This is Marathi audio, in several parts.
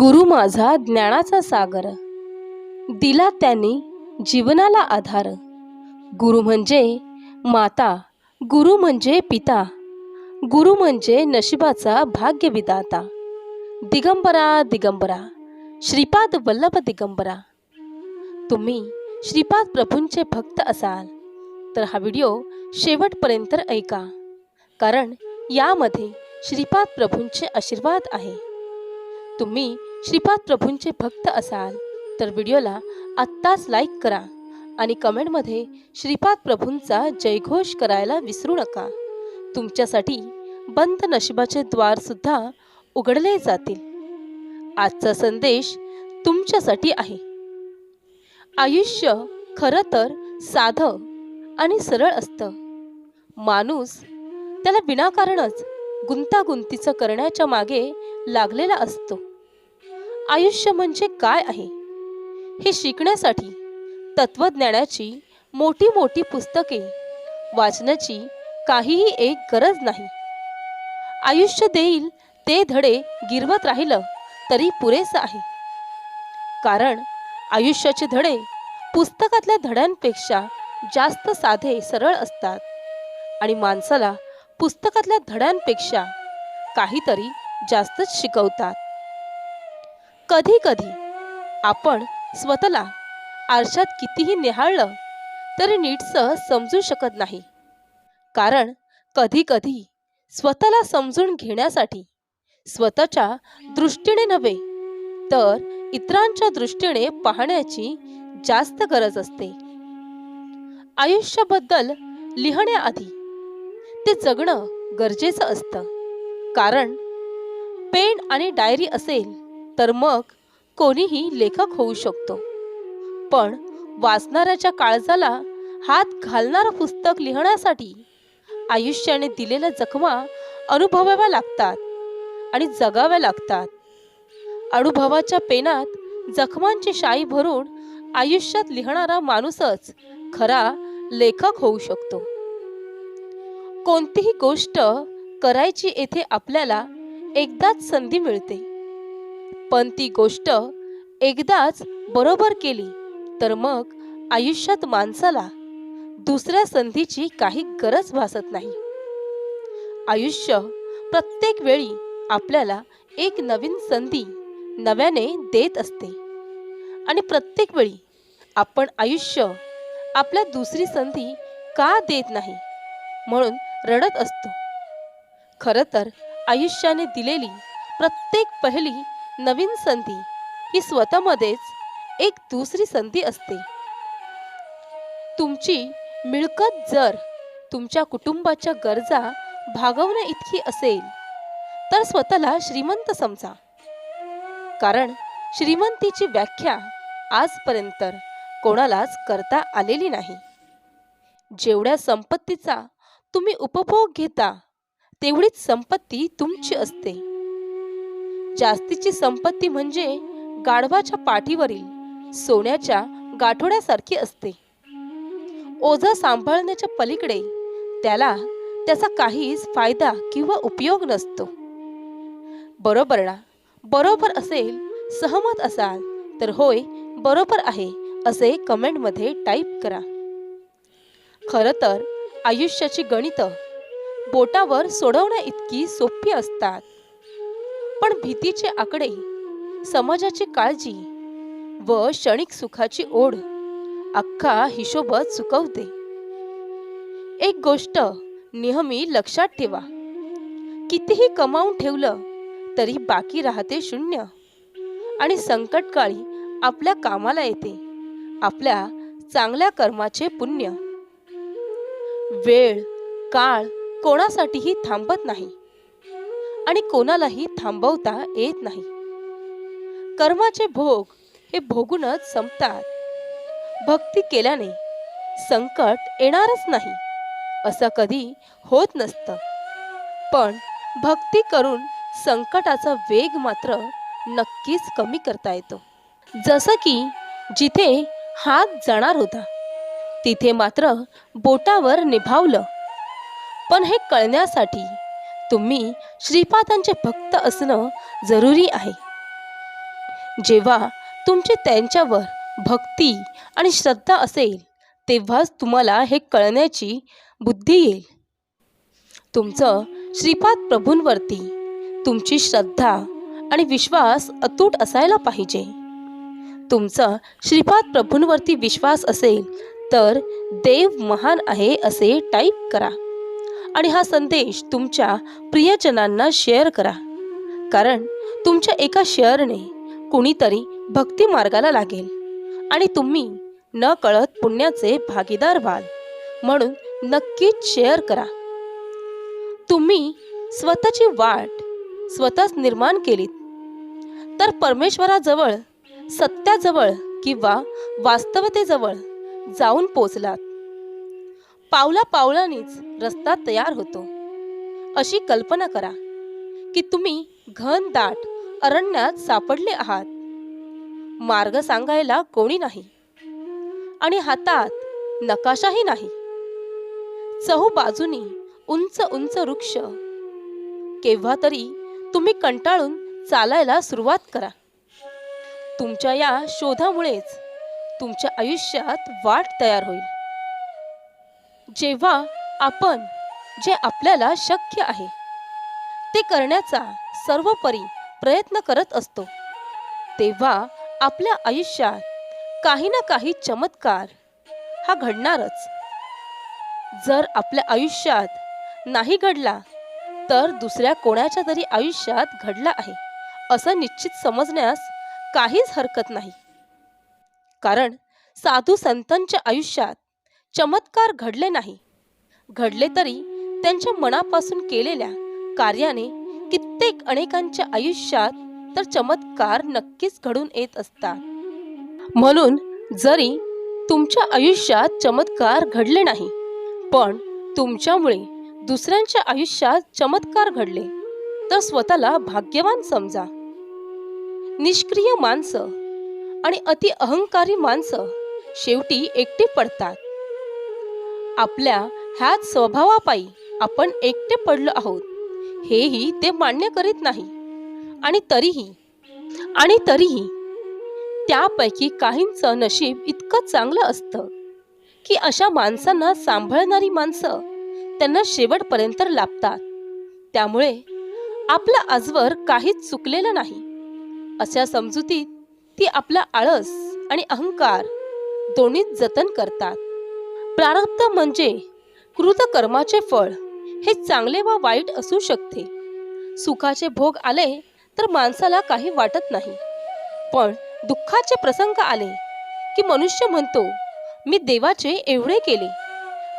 गुरु माझा ज्ञानाचा सागर. दिला त्यांनी जीवनाला आधार. गुरु म्हणजे माता गुरु म्हणजे पिता गुरु म्हणजे नशिबाचा भाग्यविदाता दिगंबरा दिगंबरा श्रीपाद वल्लभ दिगंबरा. तुम्ही श्रीपाद प्रभूंचे भक्त असाल तर हा व्हिडिओ शेवटपर्यंत ऐका कारण यामध्ये श्रीपाद प्रभूंचे आशीर्वाद आहे. तुम्ही श्रीपाद प्रभूंचे भक्त असाल तर व्हिडिओला आत्ताच लाईक करा आणि कमेंटमध्ये श्रीपाद प्रभूंचा जयघोष करायला विसरू नका. तुमच्यासाठी बंद नशिबाचे द्वारसुद्धा उघडले जातील. आजचा संदेश तुमच्यासाठी आहे. आयुष्य खरं तर साधं आणि सरळ असतं. माणूस त्याला विनाकारणच गुंतागुंतीचं करण्याच्या मागे लागलेला असतो. आयुष्य म्हणजे काय आहे? हे शिकण्यासाठी तत्वज्ञानाची मोठी मोठी पुस्तके वाचण्याची काहीही एक गरज नाही. आयुष्य देईल ते धडे गिरवत राहिलं तरी पुरेसं आहे. कारण आयुष्याचे धडे पुस्तकातल्या धड्यांपेक्षा जास्त साधे सरळ असतात. आणि माणसाला पुस्तकातल्या धड्यांपेक्षा काहीतरी जास्तच शिकवतात. कधी कधी आपण स्वतःला आरशात कितीही निहाळलं तरी नीटसं समजू शकत नाही. कारण कधी कधी स्वतःला समजून घेण्यासाठी स्वतःच्या दृष्टीने नव्हे तर इतरांच्या दृष्टीने पाहण्याची जास्त गरज असते. आयुष्याबद्दल लिहिण्याआधी ते जगणं गरजेचं असतं. कारण पेन आणि डायरी असेल तर मग कोणीही लेखक होऊ शकतो. पण वाचणाऱ्याच्या काळजाला हात घालणारं पुस्तक लिहिण्यासाठी आयुष्याने दिलेल्या जखमा अनुभवाव्या लागतात आणि जगाव्या लागतात. अनुभवाच्या पेनात जखमांची शाई भरून आयुष्यात लिहिणारा माणूसच खरा लेखक होऊ शकतो. कोणतीही गोष्ट करायची येथे आपल्याला एकदाच संधी मिळते. पण ती गोष्ट एकदाच बरोबर केली तर मग आयुष्यात माणसाला दुसऱ्या संधीची काही गरज भासत नाही. आयुष्य प्रत्येक वेळी आपल्याला एक नवीन संधी नव्याने देत असते. आणि प्रत्येक वेळी आपण आयुष्य आपल्या दुसरी संधी का देत नाही म्हणून रडत असतो. खरं तर आयुष्याने दिलेली प्रत्येक पहिली नवीन संधी ही स्वतःमध्येच एक दुसरी संधी असते. तुमची मिळकत जर तुमच्या कुटुंबाच्या गरजा भागवण्या इतकी असेल तर स्वतःला श्रीमंत समजा. कारण श्रीमंतीची व्याख्या आजपर्यंत कोणालाच करता आलेली नाही. जेवढ्या संपत्तीचा तुम्ही उपभोग घेता तेवढीच संपत्ती तुमची असते. जास्तीची संपत्ती म्हणजे गाढवाच्या पाठीवरील सोन्याच्या गाठोड्यासारखी असते. ओझं सांभाळण्याच्या पलीकडे त्याला त्याचा काहीच फायदा किंवा उपयोग नसतो. बरोबर ना? बरोबर असेल सहमत असाल तर होय बरोबर आहे असे कमेंटमध्ये टाईप करा. खरं तर आयुष्याची गणितं बोटावर सोडवण्या इतकी सोपी असतात. पण भीतीचे आकडे समाजाची काळजी व क्षणिक सुखाची ओढ अख्खा हिशोबत चुकवते. एक गोष्ट नेहमी लक्षात ठेवा कितीही कमावून ठेवलं तरी बाकी राहते शून्य आणि संकटकाळी आपल्या कामाला येते आपल्या चांगल्या कर्माचे पुण्य. वेळ काळ कोणासाठीही थांबत नाही. आणि कोणालाही थांबवता येत नाही. कर्माचे भोग हे भोगूनच संपतात. भक्ती केल्याने संकट येणारच नाही असं कधी होत नसतं. पण भक्ती करून संकटाचा वेग मात्र नक्कीच कमी करता येतो. जसं की जिथे हात जाणार होता तिथे मात्र बोटावर निभावलं. पण हे कळण्यासाठी तुम्ही श्रीपादांचे भक्त असणं जरुरी आहे. जेव्हा तुमची त्यांच्यावर भक्ती आणि श्रद्धा असेल तेव्हाच तुम्हाला हे कळण्याची बुद्धी येईल. तुमचं श्रीपाद प्रभूंवरती तुमची श्रद्धा आणि विश्वास अतूट असायला पाहिजे. तुमचा श्रीपाद प्रभूंवरती विश्वास असेल तर देव महान आहे असे टाईप करा. आणि हा संदेश तुमच्या प्रियजनांना शेअर करा. कारण तुमच्या एका शेअरने कुणीतरी भक्ती मार्गाला लागेल आणि तुम्ही न कळत पुण्याचे भागीदार व्हाल. म्हणून नक्कीच शेअर करा. तुम्ही स्वतःची वाट स्वतःच निर्माण केलीत. तर परमेश्वराजवळ सत्याजवळ किंवा वास्तवतेजवळ जाऊन पोचलात. पावला पावलानेच रस्ता तयार होतो. अशी कल्पना करा की तुम्ही घन दाट अरण्यात सापडले आहात. मार्ग सांगायला कोणी नाही आणि हातात नकाशाही नाही. चहू बाजूनी उंच उंच वृक्ष. केव्हा तरी तुम्ही कंटाळून चालायला सुरुवात करा. तुमच्या या शोधामुळेच तुमच्या आयुष्यात वाट तयार होईल. जेव्हा आपण जे आपल्याला शक्य आहे ते करण्याचा सर्वपरी प्रयत्न करत असतो तेव्हा आपल्या आयुष्यात काही ना काही चमत्कार हा घडणारच. जर आपल्या आयुष्यात नाही घडला तर दुसऱ्या कोणाच्या तरी आयुष्यात घडला आहे असं निश्चित समजण्यास काहीच हरकत नाही. कारण साधू संतांच्या आयुष्यात चमत्कार घडले नाही. घडले तरी त्यांच्या मनापासून केलेल्या कार्याने कित्येक अनेकांच्या आयुष्यात तर चमत्कार नक्कीच घडून येत असतात. म्हणून जरी तुमच्या आयुष्यात चमत्कार घडले नाही पण तुमच्यामुळे दुसऱ्यांच्या आयुष्यात चमत्कार घडले तर स्वतःला भाग्यवान समजा. निष्क्रिय माणसं आणि अति अहंकारी माणसं शेवटी एकटी पडतात. आपल्या ह्याच स्वभावापायी आपण एकटे पडलो आहोत. हेही ते मान्य करीत नाही. आणि तरीही आणि तरीही त्यापैकी काहींचं नशीब इतकं चांगलं असतं की अशा माणसांना सांभाळणारी माणसं त्यांना शेवटपर्यंत लाभतात. त्यामुळे आपलं आजवर काहीच चुकलेलं नाही. अशा समजुतीत ती आपला आळस आणि अहंकार दोन्हीच जतन करतात. प्रारब्ध म्हणजे कृतकर्माचे फळ. हे चांगले व वाईट असू शकते. सुखाचे भोग आले तर माणसाला काही वाटत नाही. पण दुःखाचे प्रसंग आले की मनुष्य म्हणतो मी देवाचे एवढे केले.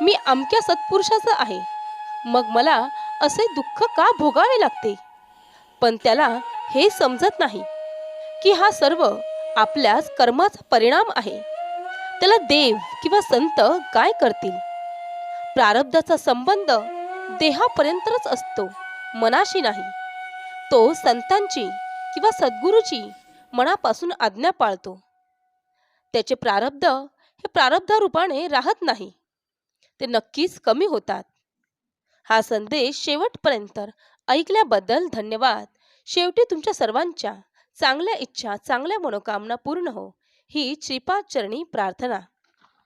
मी अमक्या सत्पुरुषाचा आहे. मग मला असे दुःख का भोगावे लागते? पण त्याला हे समजत नाही की हा सर्व आपल्याच कर्माचा परिणाम आहे. त्याला देव किंवा संत काय करतील? प्रारब्धाचा संबंध देहापर्यंतच असतो मनाशी नाही. तो संतांची किंवा सद्गुरूची मनापासून आज्ञा पाळतो. त्याचे प्रारब्ध हे प्रारब्धारूपाने राहत नाही. ते नक्कीच कमी होतात. हा संदेश शेवटपर्यंत ऐकल्याबद्दल धन्यवाद. शेवटी तुमच्या सर्वांच्या चांगल्या इच्छा चांगल्या मनोकामना पूर्ण हो. ही श्रीपाद चरणी प्रार्थना.